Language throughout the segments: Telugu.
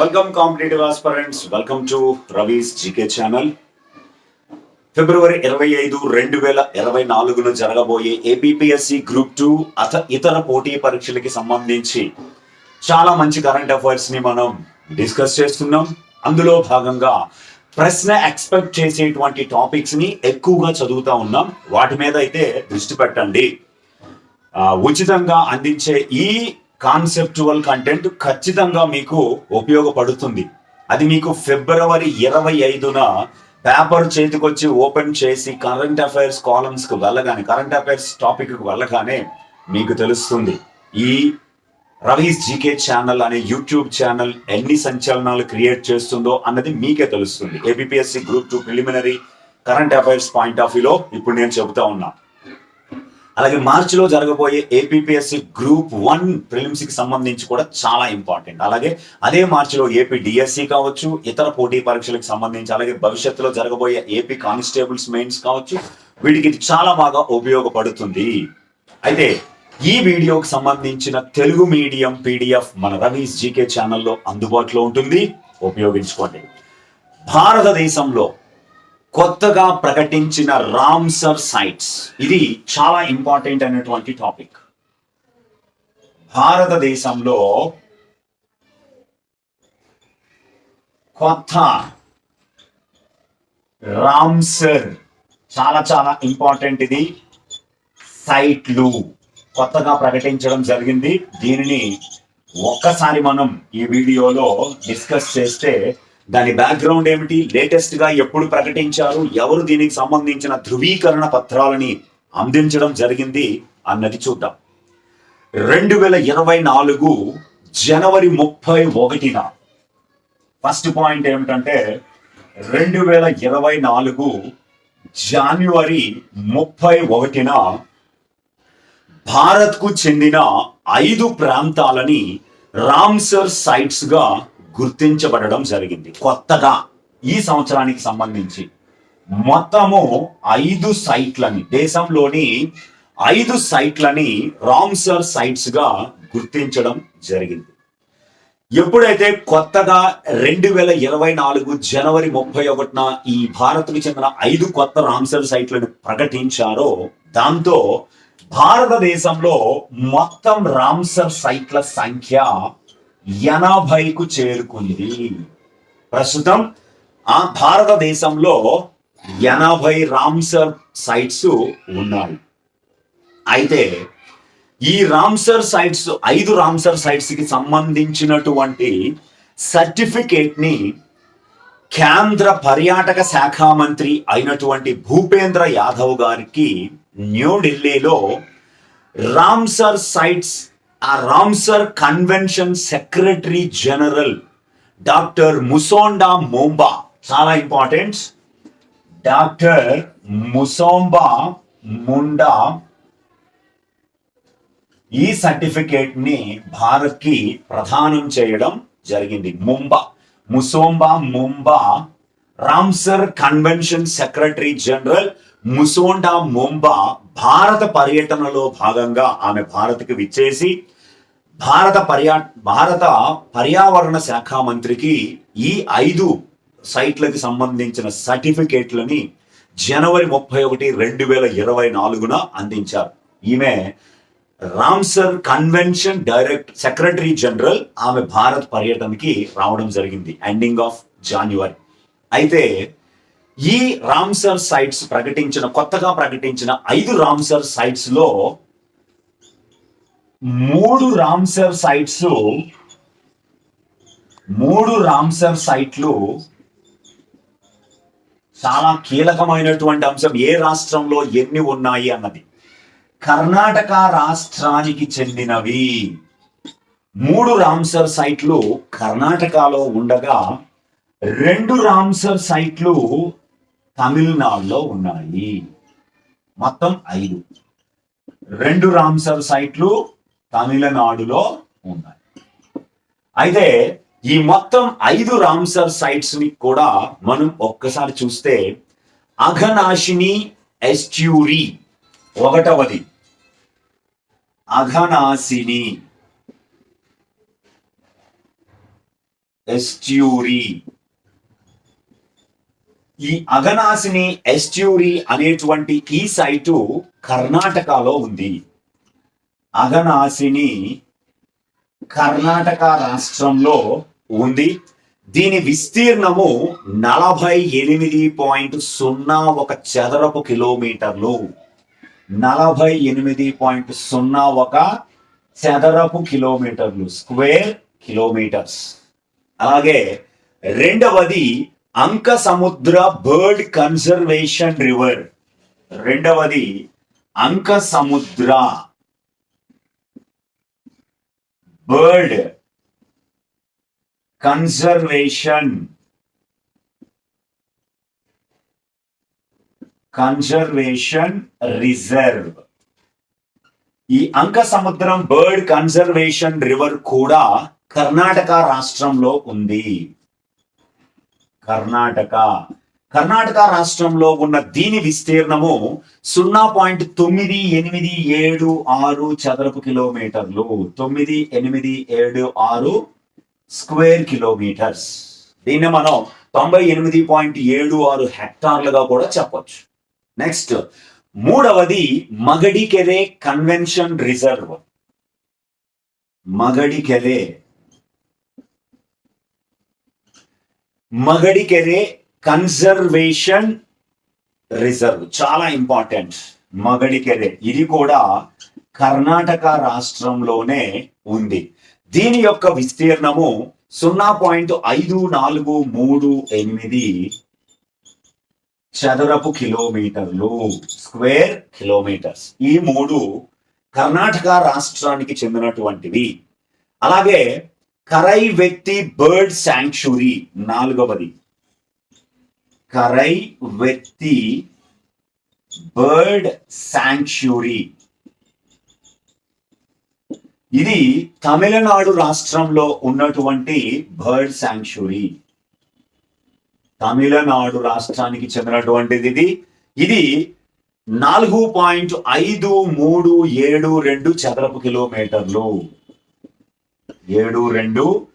Welcome competitive aspirants welcome to Ravi's GK channel ఫిబ్రవరి ఇరవై ఐదు రెండు వేల ఇరవై నాలుగున జరగబోయే ఏపీఎస్సి గ్రూప్ టూ అత ఇతర పోటీ పరీక్షలకి సంబంధించి చాలా మంచి కరెంట్ అఫైర్స్ని మనం డిస్కస్ చేస్తున్నాం. అందులో భాగంగా ప్రశ్న ఎక్స్పెక్ట్ చేసేటువంటి టాపిక్స్ని ఎక్కువగా చదువుతా ఉన్నాం. వాటి మీద అయితే దృష్టి పెట్టండి. ఉచితంగా అందించే ఈ కాన్సెప్చువల్ కంటెంట్ ఖచ్చితంగా మీకు ఉపయోగపడుతుంది. అది మీకు ఫిబ్రవరి ఇరవై ఐదున పేపర్ చేతికొచ్చి ఓపెన్ చేసి కరెంట్ అఫైర్స్ కాలమ్స్కి వెళ్ళగానే కరెంట్ అఫైర్స్ టాపిక్కి వెళ్ళగానే మీకు తెలుస్తుంది. ఈ రవీస్ జీకే ఛానల్ అనే యూట్యూబ్ ఛానల్ ఎన్ని సంచలనాలు క్రియేట్ చేస్తుందో అన్నది మీకే తెలుస్తుంది. APPSC group two preliminary current affairs point of వ్యూలో ఇప్పుడు నేను చెబుతా ఉన్నా. అలాగే మార్చిలో జరగబోయే ఏపీపీఎస్సీ గ్రూప్ వన్ ప్రిలిమ్స్కి సంబంధించి కూడా చాలా ఇంపార్టెంట్ అలాగే అదే మార్చిలో ఏపీ డిఎస్సి కావచ్చు ఇతర పోటీ పరీక్షలకు సంబంధించి అలాగే భవిష్యత్తులో జరగబోయే ఏపీ కానిస్టేబుల్స్ మెయిన్స్ కావచ్చు వీటికి ఇది చాలా బాగా ఉపయోగపడుతుంది. అయితే ఈ వీడియోకి సంబంధించిన తెలుగు మీడియం పీడిఎఫ్ మన రవీస్ జీకే ఛానల్లో అందుబాటులో ఉంటుంది. ఉపయోగించుకోండి. భారతదేశంలో కొత్తగా ప్రకటించిన రామ్సర్ సైట్స్. ఇది చాలా ఇంపార్టెంట్ అయినటువంటి టాపిక్. భారతదేశంలో కొత్త రామ్సర్ చాలా చాలా ఇంపార్టెంట్ ఇది. సైట్లు కొత్తగా ప్రకటించడం జరిగింది. దీనిని ఒక్కసారి మనం ఈ వీడియోలో డిస్కస్ చేస్తే దాని బ్యాక్గ్రౌండ్ ఏమిటి? లేటెస్ట్గా ఎప్పుడు ప్రకటించారు? ఎవరు దీనికి సంబంధించిన ధృవీకరణ పత్రాలని అందించడం జరిగింది అన్నది చూద్దాం. రెండు వేల ఇరవై నాలుగు జనవరి ముప్పై ఒకటిన ఫస్ట్ పాయింట్ ఏమిటంటే రెండు వేల ఇరవై నాలుగు జాన్యువరి ముప్పై ఒకటిన భారత్కు చెందిన ఐదు ప్రాంతాలని రామ్సర్ సైట్స్గా గుర్తించబడడం జరిగింది. కొత్తగా ఈ సంవత్సరానికి సంబంధించి మొత్తము ఐదు సైట్లని దేశంలోని ఐదు సైట్లని రామ్సర్ సైట్స్గా గుర్తించడం జరిగింది. ఎప్పుడైతే కొత్తగా రెండు వేల ఇరవై నాలుగు జనవరి ముప్పై ఒకటిన ఈ భారత్కు చెందిన ఐదు కొత్త రామ్సర్ సైట్లను ప్రకటించారో దాంతో భారతదేశంలో మొత్తం రామ్సర్ సైట్ల సంఖ్య ఎనభైకు చేరుకుంది. ప్రస్తుతం ఆ భారతదేశంలో ఎనభై రామ్సర్ సైట్స్ ఉన్నాయి. అయితే ఈ రామ్సర్ సైట్స్ ఐదు రామ్సర్ సైట్స్కి సంబంధించినటువంటి సర్టిఫికేట్ని కేంద్ర పర్యాటక శాఖ మంత్రి అయినటువంటి భూపేంద్ర యాదవ్ గారికి న్యూఢిల్లీలో రామ్సర్ సైట్స్ ఆ Ramsar convention secretary general doctor Musonda Mumba. చాలా ఇంపార్టెంట్ డాక్టర్ ముసోంబా ముండా ఈ సర్టిఫికేట్ని భారత్కి ప్రదానం చేయడం జరిగింది. Mumba. Musonda Mumba Ramsar convention secretary general Musonda Mumba భారత పర్యటనలో భాగంగా ఆమె భారత్కి విచ్చేసి భారత పర్యా భారత పర్యావరణ శాఖ మంత్రికి ఈ ఐదు సైట్లకు సంబంధించిన సర్టిఫికేట్లని జనవరి ముప్పై ఒకటి రెండు వేల ఇరవై నాలుగున అందించారు. ఈమె Ramsar convention direct secretary general ఆమె భారత్ పర్యటనకి రావడం జరిగింది ఎండింగ్ ఆఫ్ జాన్యువరి. అయితే ఈ రామ్సర్ సైట్స్ ప్రకటించిన కొత్తగా ప్రకటించిన ఐదు రామ్సర్ సైట్స్లో మూడు రామ్సర్ సైట్స్ మూడు రామ్సర్ సైట్లు చాలా కీలకమైనటువంటి అంశం. ఏ రాష్ట్రంలో ఎన్ని ఉన్నాయి అన్నది. కర్ణాటక రాష్ట్రానికి చెందినవి. మూడు రామ్సర్ సైట్లు కర్ణాటకలో ఉండగా రెండు రామ్సర్ సైట్లు తమిళనాడులో ఉన్నాయి. మొత్తం ఐదు. రెండు రామ్సర్ సైట్లు తమిళనాడులో ఉన్నాయి. అయితే ఈ మొత్తం ఐదు రామ్సర్ సైట్స్ని కూడా మనం ఒక్కసారి చూస్తే అఘనాశిని ఎస్ట్యూరీ ఒకటవది. అఘనాశిని ఎస్ట్యూరీ ఈ అగనాసిని ఎస్ట్యూరీ అనేటువంటి ఈ సైటు కర్ణాటకలో ఉంది. అగనాసిని కర్ణాటక రాష్ట్రంలో ఉంది. దీని విస్తీర్ణము నలభై ఎనిమిది పాయింట్ సున్నా ఒక చదరపు కిలోమీటర్లు. నలభై ఎనిమిది పాయింట్ సున్నా ఒక చదరపు కిలోమీటర్లు స్క్వేర్ కిలోమీటర్స్. అలాగే రెండవది అంక సముద్ర బర్డ్ కన్సర్వేషన్ రివర్. రెండవది అంక సముద్ర బర్డ్ కన్సర్వేషన్ కన్సర్వేషన్ రిజర్వ్. ఈ అంక సముద్రం బర్డ్ కన్సర్వేషన్ రివర్ కూడా కర్ణాటక రాష్ట్రంలో ఉంది. కర్ణాటక. కర్ణాటక రాష్ట్రంలో ఉన్న దీని విస్తీర్ణము సున్నా పాయింట్ తొమ్మిది ఎనిమిది ఏడు ఆరు చదరపు కిలోమీటర్లు. తొమ్మిది ఎనిమిది ఏడు ఆరు స్క్వేర్ కిలోమీటర్స్. దీన్ని మనం తొంభై ఎనిమిది పాయింట్ ఏడు ఆరు హెక్టార్లుగా కూడా చెప్పొచ్చు. నెక్స్ట్ మూడవది Magadikere convention reserve. Magadikere Magadikere conservation reserve. చాలా ఇంపార్టెంట్. మగడికెరే ఇది కూడా కర్ణాటక రాష్ట్రంలోనే ఉంది. దీని యొక్క విస్తీర్ణము సున్నా పాయింట్ ఐదు నాలుగు మూడు ఎనిమిది చదరపు కిలోమీటర్లు స్క్వేర్ కిలోమీటర్స్. ఈ మూడు కర్ణాటక రాష్ట్రానికి చెందినటువంటివి. అలాగే కరై వ్యక్తి బర్డ్ శాంక్చురీ నాలుగవది. కరై వ్యక్తి బర్డ్ శాంక్చురీ. ఇది తమిళనాడు రాష్ట్రంలో ఉన్నటువంటి బర్డ్ శాంక్చురీ. తమిళనాడు రాష్ట్రానికి చెందినటువంటిది ఇది. ఇది నాలుగు పాయింట్ ఐదు మూడు ఏడు రెండు చదరపు కిలోమీటర్లు. ఏడు రెండు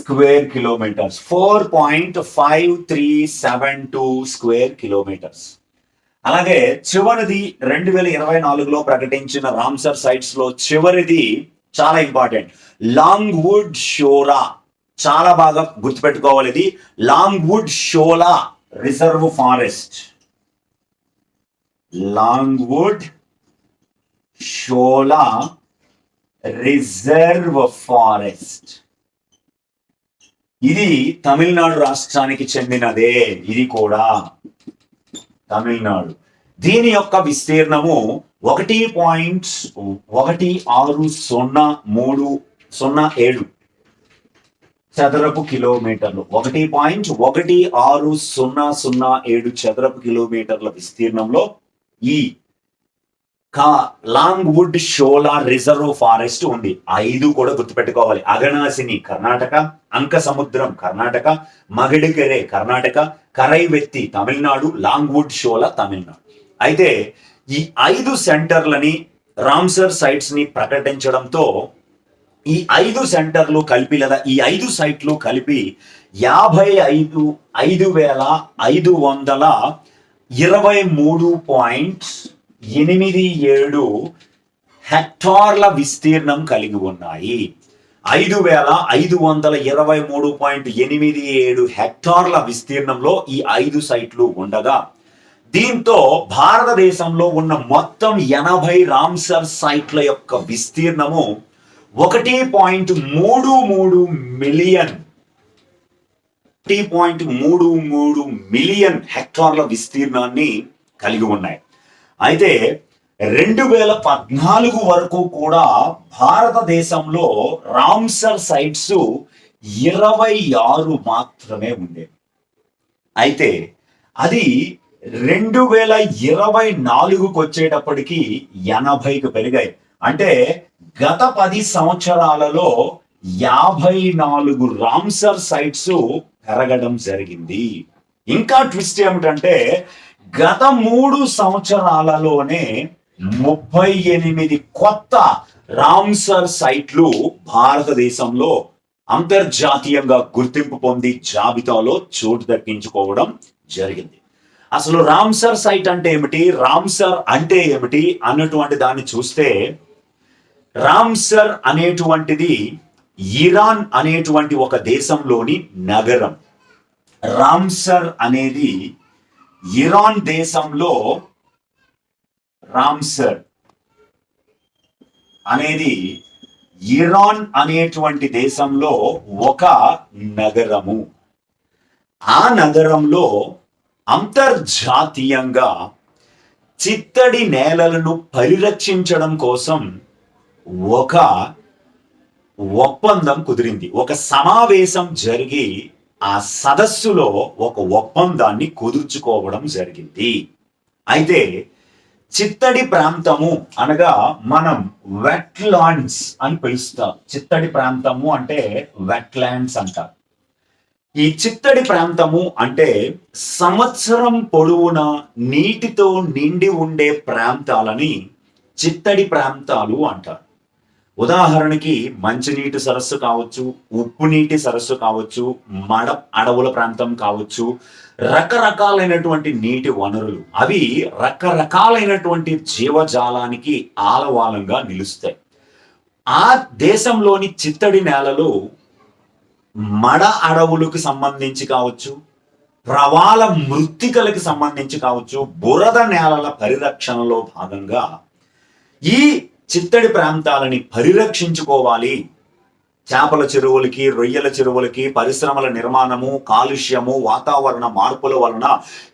square kilometres. Four point five three seven two square kilometres. అలాగే చివరిది రెండు వేల ఇరవై నాలుగులో ప్రకటించిన రామ్సర్ సైట్స్లో చివరిది చాలా ఇంపార్టెంట్. లాంగ్ వుడ్ షోరా చాలా బాగా గుర్తుపెట్టుకోవాలి ఇది. Longwood Shola reserve forest. Longwood Shola reserve forest. ఇది తమిళనాడు రాష్ట్రానికి చెందినదే. ఇది కూడా తమిళనాడు. దీని యొక్క విస్తీర్ణము ఒకటి పాయింట్ ఒకటి ఆరు సున్నా మూడు సున్నా ఏడు చదరపు కిలోమీటర్లు. ఒకటి పాయింట్ ఒకటి ఆరు సున్నా సున్నా ఏడు చదరపు కిలోమీటర్ల విస్తీర్ణంలో ఈ కా Longwood Shola reserve forest ఉంది. ఐదు కూడా గుర్తుపెట్టుకోవాలి. Aghanashini Karnataka. Ankasamudra Karnataka. Magadikere Karnataka. Karaivetti Tamil Nadu. Longwood Shola Tamil Nadu. అయితే ఈ ఐదు సెంటర్లని రామ్సర్ సైట్స్ని ప్రకటించడంతో ఈ ఐదు సెంటర్లు కలిపి లేదా ఈ ఐదు సైట్లు కలిపి యాభై ఐదు ఐదు వేల ఐదు వందల ఇరవై మూడు పాయింట్ ఎనిమిది ఏడు హెక్టార్ల విస్తీర్ణం కలిగి ఉన్నాయి. ఐదు వేల ఐదు వందల ఇరవై మూడు పాయింట్ ఎనిమిది ఏడు హెక్టార్ల విస్తీర్ణంలో ఈ ఐదు సైట్లు ఉండగా దీంతో భారతదేశంలో ఉన్న మొత్తం ఎనభై రామ్సర్ సైట్ల యొక్క విస్తీర్ణము ఒకటి పాయింట్ మూడు మూడు మిలియన్ ఒకటి పాయింట్ మూడు మూడు మిలియన్ హెక్టార్ల విస్తీర్ణాన్ని కలిగి ఉన్నాయి. అయితే రెండు వేల పద్నాలుగు వరకు కూడా భారతదేశంలో రామ్సర్ సైట్స్ ఇరవై ఆరు మాత్రమే ఉండేవి. అయితే అది రెండు వేల ఇరవై నాలుగుకి వచ్చేటప్పటికి ఎనభైకి పెరిగాయి. అంటే గత పది సంవత్సరాలలో యాభై నాలుగు రామ్సర్ సైట్స్ పెరగడం జరిగింది. ఇంకా ట్విస్ట్ ఏమిటంటే గత మూడు సంవత్సరాలలోనే ముప్పై ఎనిమిది కొత్త రామ్సర్ సైట్లు భారతదేశంలో అంతర్జాతీయంగా గుర్తింపు పొంది జాబితాలో చోటు దక్కించుకోవడం జరిగింది. అసలు రామ్సర్ సైట్ అంటే ఏమిటి? రామ్సర్ అంటే ఏమిటి? అన్నటువంటి దాన్ని చూస్తే రామ్సర్ అనేటువంటిది ఇరాన్ అనేటువంటి ఒక దేశంలోని నగరం. రామ్సర్ అనేది ఇరాన్ దేశంలో రామ్సర్ అనేది ఇరాన్ అనేటువంటి దేశంలో ఒక నగరము. ఆ నగరంలో అంతర్జాతీయంగా చిత్తడి నేలలను పరిరక్షించడం కోసం ఒక ఒప్పందం కుదిరింది. ఒక సమావేశం జరిగి ఆ సదస్సులో ఒక ఒప్పందాన్ని కుదుర్చుకోవడం జరిగింది. అయితే చిత్తడి ప్రాంతము అనగా మనం వెట్లాండ్స్ అని పిలుస్తాం. చిత్తడి ప్రాంతము అంటే వెట్లాండ్స్ అంటారు ఈ చిత్తడి ప్రాంతము అంటే సంవత్సరం పొడవునా నీటితో నిండి ఉండే ప్రాంతాలని చిత్తడి ప్రాంతాలు అంటారు. ఉదాహరణకి మంచినీటి సరస్సు కావచ్చు ఉప్పు నీటి సరస్సు కావచ్చు మడ అడవుల ప్రాంతం కావచ్చు రకరకాలైనటువంటి నీటి వనరులు. అవి రకరకాలైనటువంటి జీవజాలానికి ఆలవాలంగా నిలుస్తాయి. ఆ దేశంలోని చిత్తడి నేలలు మడ అడవులకు సంబంధించి కావచ్చు ప్రవాల మృత్తికలకు సంబంధించి కావచ్చు బురద నేలల పరిరక్షణలో భాగంగా ఈ చిత్తడి ప్రాంతాలని పరిరక్షించుకోవాలి. చేపల చెరువులకి రొయ్యల చెరువులకి పరిశ్రమల నిర్మాణము కాలుష్యము వాతావరణ మార్పుల వలన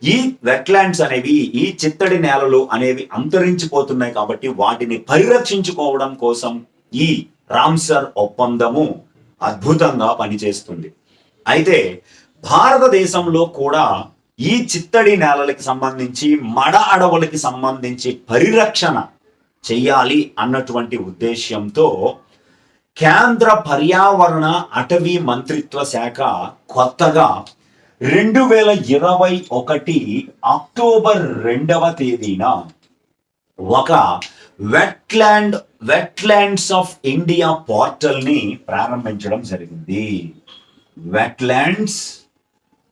ఈ వెట్లాండ్స్ అనేవి ఈ చిత్తడి నేలలు అనేవి అంతరించిపోతున్నాయి కాబట్టి వాటిని పరిరక్షించుకోవడం కోసం ఈ రామ్సర్ ఒప్పందము అద్భుతంగా పనిచేస్తుంది. అయితే భారతదేశంలో కూడా ఈ చిత్తడి నేలలకి సంబంధించి మడ అడవులకి సంబంధించి పరిరక్షణ చేయాలి అన్నటువంటి ఉద్దేశ్యంతో కేంద్ర పర్యావరణ అటవీ మంత్రిత్వ శాఖ కొత్తగా రెండు వేల ఇరవై ఒకటి అక్టోబర్ రెండవ తేదీన ఒక వెట్లాండ్ వెట్లాండ్స్ ఆఫ్ ఇండియా పోర్టల్ని ప్రారంభించడం జరిగింది. వెట్లాండ్స్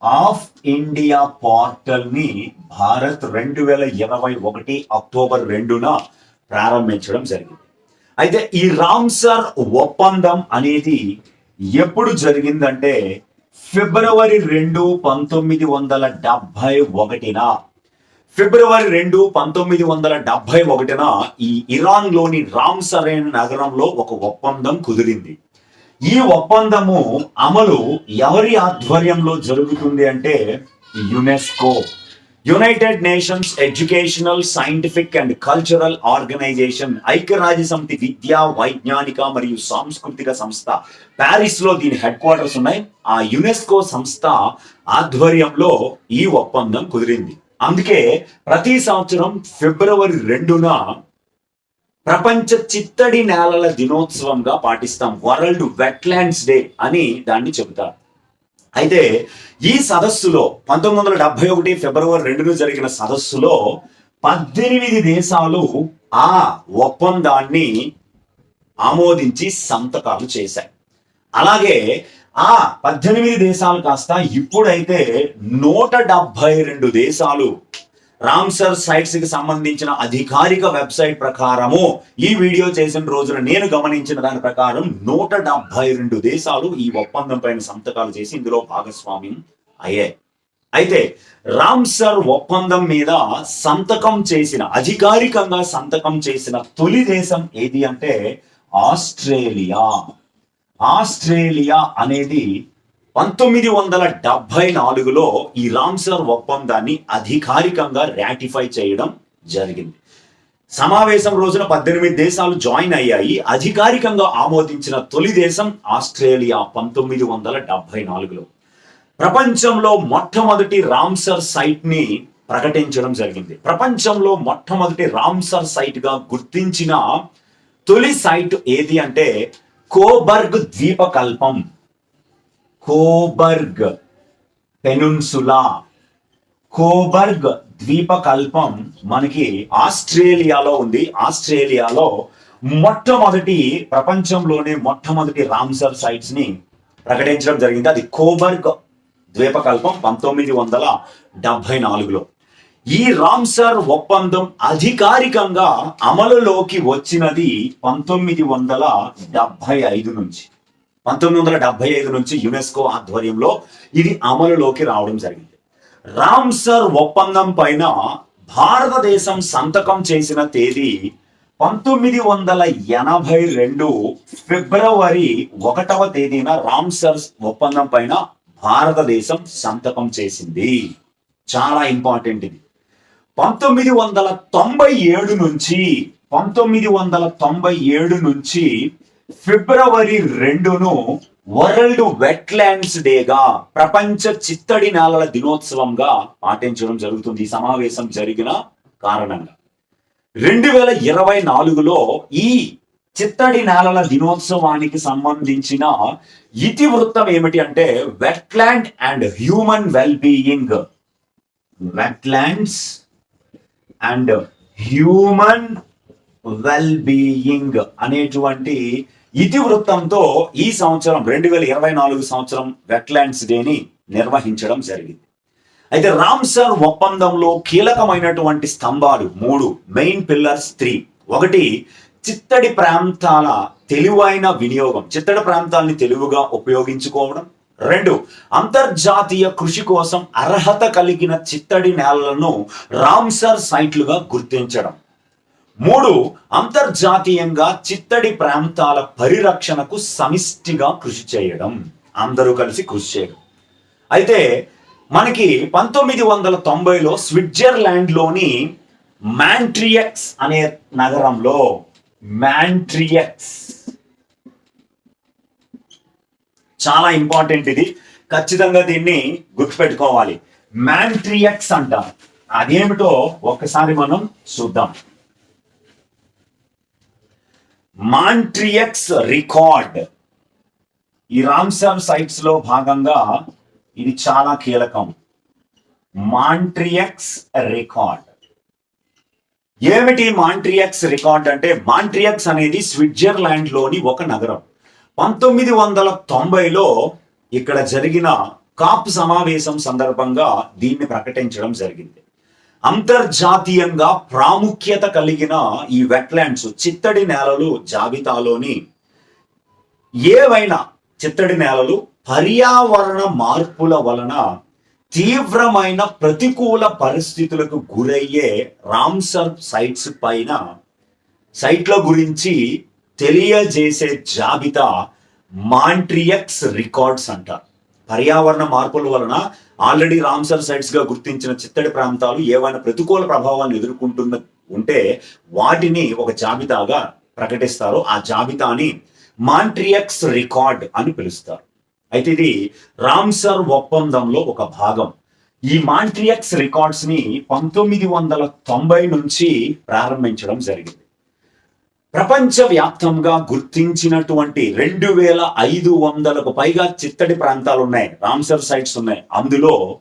ఆఫ్ ఇండియా పోర్టల్ని భారత్ రెండు వేల ఇరవై ఒకటి అక్టోబర్ రెండున ప్రారంభించడం జరిగింది. అయితే ఈ రామ్సర్ ఒప్పందం అనేది ఎప్పుడు జరిగిందంటే ఫిబ్రవరి రెండు పంతొమ్మిది వందల డెబ్బై ఒకటిన. ఫిబ్రవరి రెండు పంతొమ్మిది వందల డెబ్బై ఒకటిన ఈ ఇరాన్లోని రామ్సరేన్ నగరంలో ఒక ఒప్పందం కుదిరింది. ఈ ఒప్పందము అమలు ఎవరి ఆధ్వర్యంలో జరుగుతుంది అంటే UNESCO. United Nations educational scientific and cultural organisation ఐక్యరాజ్య సమితి విద్యా వైజ్ఞానిక మరియు సాంస్కృతిక సంస్థ ప్యారిస్లో దీని హెడ్ క్వార్టర్స్ ఉన్నాయి. ఆ యునెస్కో సంస్థ ఆధ్వర్యంలో ఈ ఒప్పందం కుదిరింది. అందుకే ప్రతి సంవత్సరం ఫిబ్రవరి రెండున ప్రపంచ చిత్తడి నేలల దినోత్సవంగా పాటిస్తాం. వరల్డ్ వెట్లాండ్స్ డే అని దాన్ని చెబుతారు. అయితే ఈ సదస్సులో పంతొమ్మిది వందల డెబ్బై ఒకటి ఫిబ్రవరి రెండున జరిగిన సదస్సులో పద్దెనిమిది దేశాలు ఆ ఒప్పందాన్ని ఆమోదించి సంతకాలు చేశాయి. అలాగే ఆ పద్దెనిమిది దేశాలు కాస్త ఇప్పుడైతే నూట డెబ్బై రెండు దేశాలు రామ్సర్ సైట్స్కి సంబంధించిన అధికారిక వెబ్సైట్ ప్రకారము ఈ వీడియో చేసిన రోజున నేను గమనించిన దాని ప్రకారం నూట డెబ్బై రెండు దేశాలు ఈ ఒప్పందం పైన సంతకాలు చేసి ఇందులో భాగస్వామ్యం అయ్యాయి. అయితే రామ్సర్ ఒప్పందం మీద సంతకం చేసిన అధికారికంగా సంతకం చేసిన తొలి దేశం ఏది అంటే ఆస్ట్రేలియా. ఆస్ట్రేలియా అనేది పంతొమ్మిది వందల డెబ్బై నాలుగులో ఈ రామ్సర్ ఒప్పందాన్ని అధికారికంగా రాటిఫై చేయడం జరిగింది. సమావేశం రోజున పద్దెనిమిది దేశాలు జాయిన్ అయ్యాయి. అధికారికంగా ఆమోదించిన తొలి దేశం ఆస్ట్రేలియా పంతొమ్మిది వందల డెబ్బై నాలుగులో. ప్రపంచంలో మొట్టమొదటి రామ్సర్ సైట్ని ప్రకటించడం జరిగింది. ప్రపంచంలో మొట్టమొదటి రామ్సర్ సైట్గా గుర్తించిన తొలి సైట్ ఏది అంటే కోబర్గ్ ద్వీపకల్పం. Cobourg peninsula. కోబర్గ్ ద్వీపకల్పం మనకి ఆస్ట్రేలియాలో ఉంది. ఆస్ట్రేలియాలో మొట్టమొదటి ప్రపంచంలోనే మొట్టమొదటి రామ్సర్ సైట్స్ని ప్రకటించడం జరిగింది. అది కోబర్గ్ ద్వీపకల్పం పంతొమ్మిది వందల డెబ్బై నాలుగులో. ఈ రామ్సర్ ఒప్పందం అధికారికంగా అమలులోకి వచ్చినది పంతొమ్మిది వందల డెబ్బై ఐదు నుంచి. పంతొమ్మిది వందల డెబ్బై ఐదు నుంచి యునెస్కో ఆధ్వర్యంలో ఇది అమలులోకి రావడం జరిగింది. రామ్సర్ ఒప్పందం పైన భారతదేశం సంతకం చేసిన తేదీ పంతొమ్మిది వందల ఎనభై రెండు ఫిబ్రవరి ఒకటవ తేదీన రామ్సర్ ఒప్పందం పైన భారతదేశం సంతకం చేసింది. చాలా ఇంపార్టెంట్ ఇది. పంతొమ్మిది వందల తొంభై ఏడు నుంచి పంతొమ్మిది వందల తొంభై ఏడు నుంచి ఫిబ్రవరి రెండును వరల్డ్ వెట్లాండ్స్ డేగా ప్రపంచ చిత్తడి నేలల దినోత్సవంగా పాటించడం జరుగుతుంది. ఈ సమావేశం జరిగిన కారణంగా. రెండు వేల ఇరవై నాలుగులో ఈ చిత్తడి నేలల దినోత్సవానికి సంబంధించిన ఇతివృత్తం ఏమిటి అంటే wetland and human well being wetlands and human well being అనేటువంటి ఇతివృత్తంతో ఈ సంవత్సరం రెండు వేల ఇరవై నాలుగు సంవత్సరం వెట్లాండ్స్ డేని నిర్వహించడం జరిగింది. అయితే రామ్సర్ ఒప్పందంలో కీలకమైనటువంటి స్తంభాలు మూడు మెయిన్ పిల్లర్స్ త్రీ ఒకటి చిత్తడి ప్రాంతాల తెలివైన వినియోగం. చిత్తడి ప్రాంతాలని తెలివిగా ఉపయోగించుకోవడం. రెండు అంతర్జాతీయ కృషి కోసం అర్హత కలిగిన చిత్తడి నేలలను రామ్సర్ సైట్లుగా గుర్తించడం. మూడు అంతర్జాతీయంగా చిత్తడి ప్రాంతాల పరిరక్షణకు సమిష్టిగా కృషి చేయడం. అందరూ కలిసి కృషి చేయడం. అయితే మనకి పంతొమ్మిది వందల తొంభైలో స్విట్జర్లాండ్లోని మ్యాంట్రియక్స్ అనే నగరంలో మ్యాంట్రియక్స్. చాలా ఇంపార్టెంట్ ఇది. ఖచ్చితంగా దీన్ని గుర్తుపెట్టుకోవాలి. మ్యాంట్రియక్స్ అంటాం. అదేమిటో ఒక్కసారి మనం చూద్దాం. Montreux record. ఈ రామ్సామ్ సైట్స్లో భాగంగా ఇది చాలా కీలకం. Montreux record. ఏమిటి మాంట్రియక్స్ రికార్డ్ అంటే? మాంట్రియక్స్ అనేది స్విట్జర్లాండ్లోని ఒక నగరం. పంతొమ్మిది వందల తొంభైలో ఇక్కడ జరిగిన కాప్ సమావేశం సందర్భంగా దీన్ని ప్రకటించడం జరిగింది. అంతర్జాతీయంగా ప్రాముఖ్యత కలిగిన ఈ వెట్లాండ్స్ చిత్తడి నేలలు జాబితాలోని ఏవైనా చిత్తడి నేలలు పర్యావరణ మార్పుల వలన తీవ్రమైన ప్రతికూల పరిస్థితులకు గురయ్యే రామ్సర్ సైట్స్ పైన సైట్ల గురించి తెలియజేసే జాబితా మాంట్రియక్స్ రికార్డ్స్ అంటారు పర్యావరణ మార్పుల వలన ఆల్రెడీ రామ్సర్ సైట్స్గా గుర్తించిన చిత్తడి ప్రాంతాలు ఏవైనా ప్రతికూల ప్రభావాలను ఎదుర్కొంటున్న ఉంటే వాటిని ఒక జాబితాగా ప్రకటిస్తారు. ఆ జాబితాని మాంట్రియక్స్ రికార్డ్ అని పిలుస్తారు. అయితే ఇది రామ్సర్ ఒప్పందంలో ఒక భాగం. ఈ మాంట్రియక్స్ రికార్డ్స్ని పంతొమ్మిది వందల తొంభై నుంచి ప్రారంభించడం జరిగింది. ప్రపంచవ్యాప్తంగా గుర్తించినటువంటి రెండు వేల ఐదు వందలకు పైగా చిత్తడి ప్రాంతాలు ఉన్నాయి. రామ్సర్ సైట్స్ ఉన్నాయి. అందులో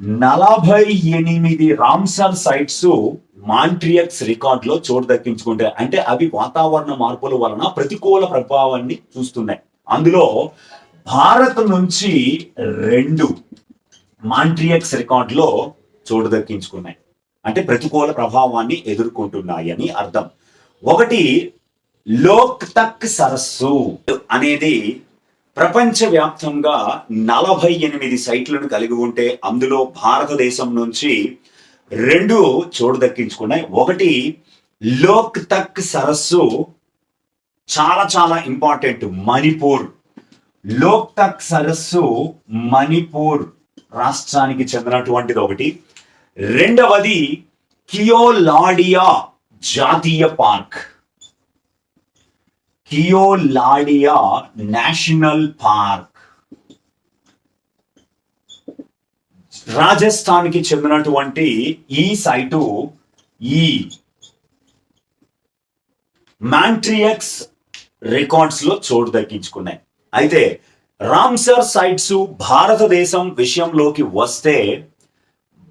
నలభై ఎనిమిది రామ్సర్ సైట్స్ మాంట్రియక్స్ రికార్డ్లో చోటు దక్కించుకుంటాయి అంటే అవి వాతావరణ మార్పుల వలన ప్రతికూల ప్రభావాన్ని చూస్తున్నాయి. అందులో భారత్ నుంచి రెండు మాంట్రియక్స్ రికార్డ్లో చోటు దక్కించుకున్నాయి. అంటే ప్రతికూల ప్రభావాన్ని ఎదుర్కొంటున్నాయని అర్థం. ఒకటి లోక్ తక్ సరస్సు అనేది ప్రపంచవ్యాప్తంగా నలభై ఎనిమిది సైట్లను కలిగి ఉంటే అందులో భారతదేశం నుంచి రెండు చోటు దక్కించుకున్నాయి. ఒకటి లోక్ తక్ సరస్సు చాలా చాలా ఇంపార్టెంట్. మణిపూర్. లోక్ తక్ సరస్సు మణిపూర్ రాష్ట్రానికి చెందినటువంటిది ఒకటి. రెండవది కియోలాడియా. జాతీయ పార్క్. Keoladeo national park. రాజస్థాన్కి చెందినటువంటి ఈ సైటు ఈ మ్యాంట్రియక్స్ రికార్డ్స్లో చోటు దక్కించుకున్నాయి. అయితే రామ్సర్ సైట్స్ భారతదేశం విషయంలోకి వస్తే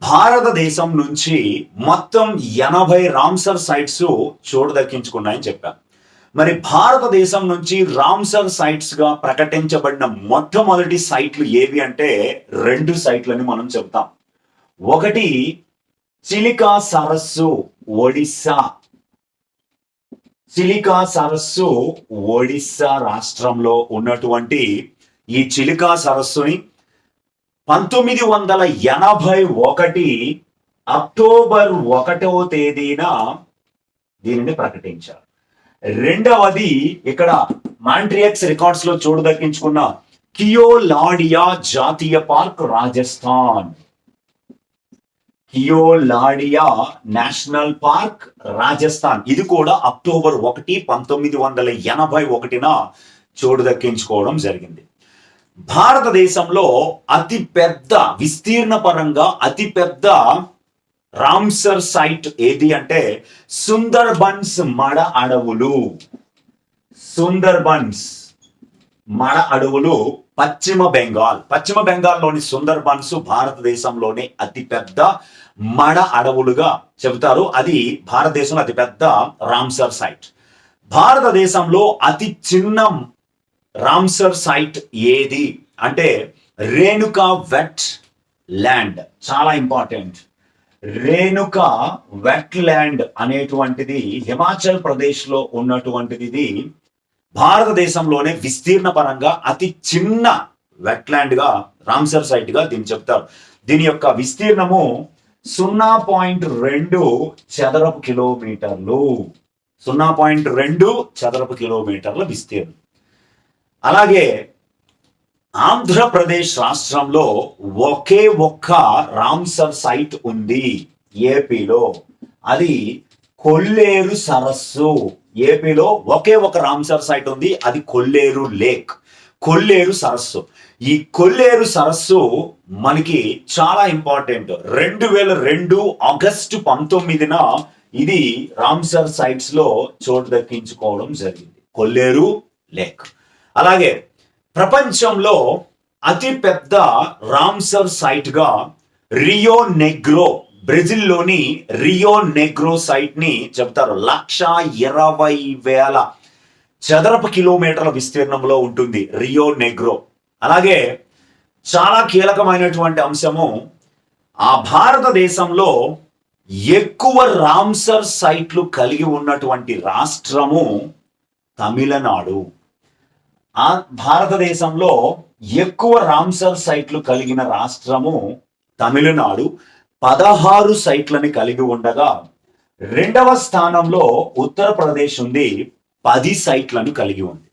భారతదేశం నుంచి మొత్తం ఎనభై రామ్సర్ సైట్స్ చోటు దక్కించుకున్నాయని చెప్పాను మరి భారతదేశం నుంచి రామ్సర్ సైట్స్గా ప్రకటించబడిన మొట్టమొదటి సైట్లు ఏవి అంటే రెండు సైట్లని మనం చెప్తాం ఒకటి చిలికా సరస్సు ఒడిస్సా. చిలికా సరస్సు ఒడిస్సా రాష్ట్రంలో ఉన్నటువంటి ఈ చిలికా సరస్సుని పంతొమ్మిది వందల ఎనభై ఒకటి అక్టోబర్ ఒకటో తేదీన దీనిని ప్రకటించారు. రెండవది ఇక్కడ మాంట్రియాక్స్ రికార్డ్స్లో చోటు దక్కించుకున్న కియోలాడియా జాతీయ park Rajasthan. Keoladeo national park Rajasthan. ఇది కూడా అక్టోబర్ ఒకటి పంతొమ్మిది వందల ఎనభై ఒకటిన చోటు దక్కించుకోవడం జరిగింది. భారతదేశంలో అతి పెద్ద విస్తీర్ణ పరంగా అతి పెద్ద రామ్సర్ సైట్ ఏది అంటే సుందర్బన్స్ మడ అడవులు. సుందర్బన్స్ మడ అడవులు పశ్చిమ బెంగాల్. పశ్చిమ బెంగాల్లోని సుందర్బన్స్ భారతదేశంలోనే అతి పెద్ద మడ అడవులుగా చెబుతారు. అది భారతదేశంలో అతిపెద్ద రామ్సర్ సైట్. భారతదేశంలో అతి చిన్న రామ్సర్ సైట్ ఏది? అంటే రేణుకా వెట్ ల్యాండ్. చాలా ఇంపార్టెంట్. రేణుక వెట్ ల్యాండ్ అనేటువంటిది హిమాచల్ ప్రదేశ్లో ఉన్నటువంటిది ఇది భారతదేశంలోనే విస్తీర్ణ పరంగా అతి చిన్న వెట్ ల్యాండ్గా రామ్సర్ సైట్గా దీన్ని చెప్తారు. దీని యొక్క విస్తీర్ణము సున్నా పాయింట్ రెండు చదరపు కిలోమీటర్లు. సున్నా పాయింట్ రెండు చదరపు కిలోమీటర్ల విస్తీర్ణం. అలాగే ఆంధ్రప్రదేశ్ రాష్ట్రంలో ఒకే ఒక్క రామ్సర్ సైట్ ఉంది ఏపీలో. అది కొల్లేరు సరస్సు. ఏపీలో ఒకే ఒక రామ్సర్ సైట్ ఉంది అది కొల్లేరు లేక్. కొల్లేరు సరస్సు. ఈ కొల్లేరు సరస్సు మనకి చాలా ఇంపార్టెంట్. రెండు వేల రెండు ఆగస్టు పంతొమ్మిదిన ఇది రామ్సర్ సైట్స్లో చోటు దక్కించుకోవడం జరిగింది. కొల్లేరు లేక్. అలాగే ప్రపంచంలో అతిపెద్ద రామ్సర్ సైట్గా రియో నెగ్రో బ్రెజిల్లోని రియో నెగ్రో సైట్ని చెబుతారు. చెప్తారు లక్ష ఇరవై వేల చదరపు కిలోమీటర్ల విస్తీర్ణంలో ఉంటుంది రియో నెగ్రో. అలాగే చాలా కీలకమైనటువంటి అంశము ఆ భారతదేశంలో ఎక్కువ రామ్సర్ సైట్లు కలిగి ఉన్నటువంటి రాష్ట్రము తమిళనాడు. ఆ భారతదేశంలో ఎక్కువ రామ్సర్ సైట్లు కలిగిన రాష్ట్రము తమిళనాడు. పదహారు సైట్లని కలిగి ఉండగా రెండవ స్థానంలో ఉత్తరప్రదేశ్ ఉంది పది సైట్లను కలిగి ఉంది.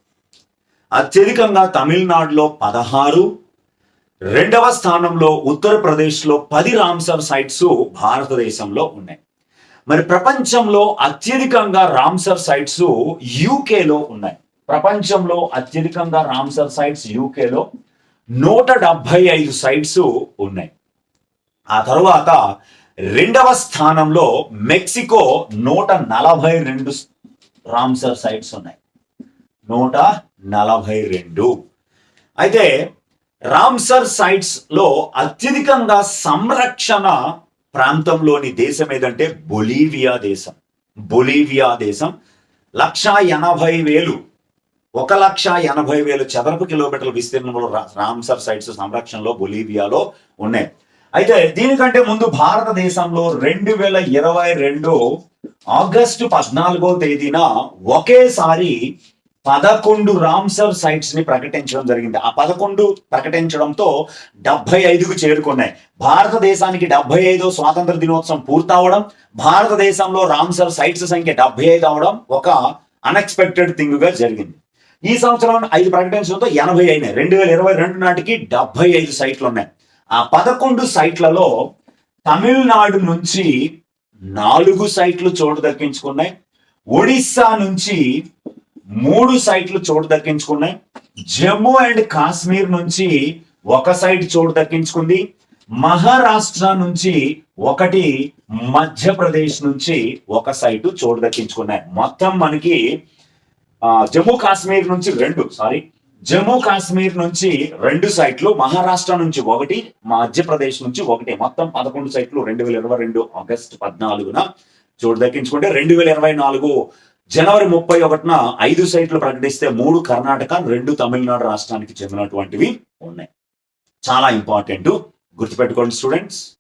అత్యధికంగా తమిళనాడులో పదహారు రెండవ స్థానంలో ఉత్తరప్రదేశ్లో పది రామ్సర్ సైట్స్ భారతదేశంలో ఉన్నాయి. మరి ప్రపంచంలో అత్యధికంగా రామ్సర్ సైట్స్ యూకేలో ఉన్నాయి. ప్రపంచంలో అత్యధికంగా రామ్సర్ సైట్స్ యూకేలో నూట డెబ్బై ఐదు సైట్స్ ఉన్నాయి. ఆ తరువాత రెండవ స్థానంలో మెక్సికో నూట నలభై రెండు రామ్సర్ సైట్స్ ఉన్నాయి. నూట నలభై రెండు. అయితే రామ్సర్ సైట్స్లో అత్యధికంగా సంరక్షణ ప్రాంతంలోని దేశం ఏదంటే బొలీవియా దేశం. బొలీవియా దేశం లక్ష ఎనభై వేలు ఒక లక్ష ఎనభై వేలు చదరపు కిలోమీటర్ల విస్తీర్ణంలో రామ్సర్ సైట్స్ సంరక్షణలో బొలీవియాలో ఉన్నాయి. అయితే దీనికంటే ముందు భారతదేశంలో రెండు వేల ఇరవై రెండు ఆగస్టు పద్నాలుగో తేదీన ఒకేసారి పదకొండు రామ్సర్ సైట్స్ని ప్రకటించడం జరిగింది. ఆ పదకొండు ప్రకటించడంతో డెబ్బై ఐదుకు చేరుకున్నాయి. భారతదేశానికి డెబ్బై ఐదో స్వాతంత్ర దినోత్సవం పూర్తవడం భారతదేశంలో రామ్సర్ సైట్స్ సంఖ్య డెబ్బై ఐదు అవడం ఒక అన్ఎక్స్పెక్టెడ్ థింగ్గా జరిగింది. ఈ సంవత్సరం ఐదు ప్రకటించడంతో ఎనభై అయినాయి. రెండు వేల ఇరవై రెండు నాటికి డెబ్బై ఐదు సైట్లు ఉన్నాయి. ఆ పదకొండు సైట్లలో తమిళనాడు నుంచి నాలుగు సైట్లు చోటు దక్కించుకున్నాయి. ఒడిస్సా నుంచి మూడు సైట్లు చోటు దక్కించుకున్నాయి. జమ్మూ అండ్ కాశ్మీర్ నుంచి ఒక సైట్ చోటు దక్కించుకుంది. మహారాష్ట్ర నుంచి ఒకటి మధ్యప్రదేశ్ నుంచి ఒక సైటు చోటు దక్కించుకున్నాయి. మొత్తం మనకి జమ్మూ కాశ్మీర్ నుంచి రెండు సారీ జమ్మూ కాశ్మీర్ నుంచి రెండు సైట్లు మహారాష్ట్ర నుంచి ఒకటి మధ్యప్రదేశ్ నుంచి ఒకటి. మొత్తం పదకొండు సైట్లు రెండు వేల ఇరవై రెండు ఆగస్ట్ పద్నాలుగున చోటు దక్కించుకుంటే రెండు వేల ఇరవై నాలుగు జనవరి ముప్పై ఒకటిన ఐదు సైట్లు ప్రకటిస్తే మూడు కర్ణాటక రెండు తమిళనాడు రాష్ట్రానికి చెందినటువంటివి ఉన్నాయి. చాలా ఇంపార్టెంట్. గుర్తుపెట్టుకోండి స్టూడెంట్స్.